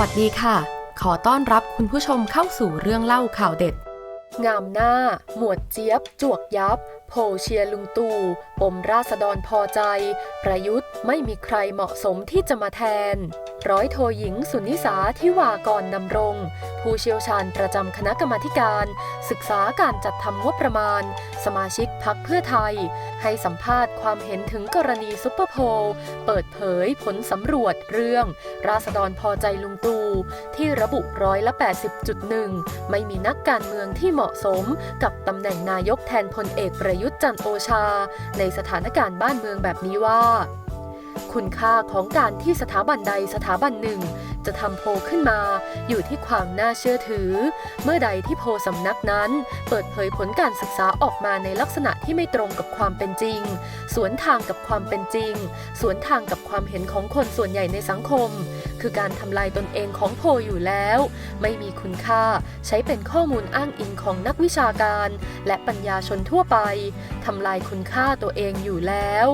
วัสดีค่ะ ขอต้อนรับคุณผู้ชมเข้าสู่เรื่องเล่าข่าวเด็ด งามหน้า หมวดเจี๊ยบ จวกยับ โพเชียร์ลุงตู่ปมราษฎรพอใจ ประยุทธ์ไม่มีใครเหมาะสมที่จะมาแทน ร้อยโทหญิงสุนิสาทิวากรนำรง ผู้เชี่ยวชาญประจำคณะกรรมาการ ศึกษาการจัดทำงบประมาณ สมาชิกพักเพื่อไทย ให้สัมภาษณ์ความเห็นถึงกรณีซุปเปอร์โพลเปิดเผยผลสำรวจเรื่อง ราษฎรพอใจลุงตูที่ระบุร้อยละ 80.1 ไม่มีนักการเมืองที่เหมาะสมกับตำแหน่งนายกแทนพลเอกประยุทธ์จันโอชา ในสถานการณ์บ้านเมืองแบบนี้ว่า คุณค่าของการที่สถาบันใดสถาบันหนึ่ง จะทำโพลขึ้นมา อยู่ที่ความน่าเชื่อถือ เมื่อใดที่โพลสำนักนั้น เปิดเผยผลการศึกษาออกมาในลักษณะที่ไม่ตรงกับความเป็นจริง สวนทางกับความเป็นจริง สวนทางกับความเห็นของคนส่วนใหญ่ในสังคม คือการทำลายตนเองของโพลอยู่แล้ว ไม่มีคุณค่าใช้เป็นข้อมูลอ้างอิงของนักวิชาการ และปัญญาชนทั่วไปทำลายคุณค่าตัวเองอยู่แล้ว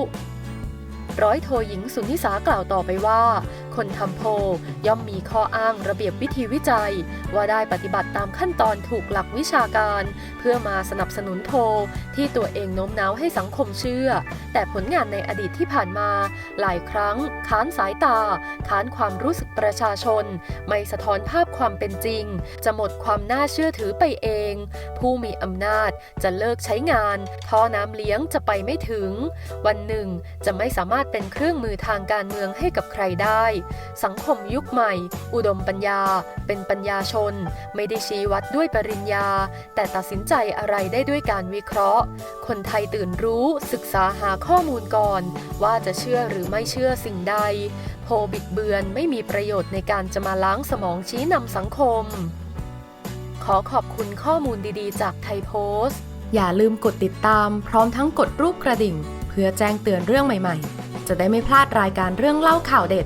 ร้อยโทหญิงสุนิสากล่าวต่อไปว่า คนทำโพย่อมมีข้ออ้างระเบียบวิธีวิจัย ว่าได้ปฏิบัติตามขั้นตอนถูกหลักวิชาการ เพื่อมาสนับสนุนโพที่ตัวเองโน้มน้าวให้สังคมเชื่อ แต่ผลงานในอดีตที่ผ่านมา หลายครั้ง ค้านสายตา ค้านความรู้สึกประชาชน ไม่สะท้อนภาพความเป็นจริง จะหมดความน่าเชื่อถือไปเอง ผู้มีอำนาจจะเลิกใช้งานท่อน้ำเลี้ยงจะไปไม่ถึง วันหนึ่งจะไม่สามารถเป็นเครื่องมือทางการเมืองให้กับใครได้สังคมยุคใหม่ อุดมปัญญา เป็นปัญญาชน ไม่ได้ชี้วัดด้วยปริญญา แต่ตัดสินใจอะไรได้ด้วยการวิเคราะห์ คนไทยตื่นรู้ศึกษาหาข้อมูลก่อน ว่าจะเชื่อหรือไม่เชื่อสิ่งใด โพลบิดเบือนไม่มีประโยชน์ในการจะมาล้างสมองชี้นำสังคม ขอขอบคุณข้อมูลดีๆ จากไทยโพสต์อย่าลืมกดติดตามพร้อมทั้งกดรูปกระดิ่ง เพื่อแจ้งเตือนเรื่องใหม่ๆ จะได้ไม่พลาดรายการเรื่องเล่าข่าวเด็ด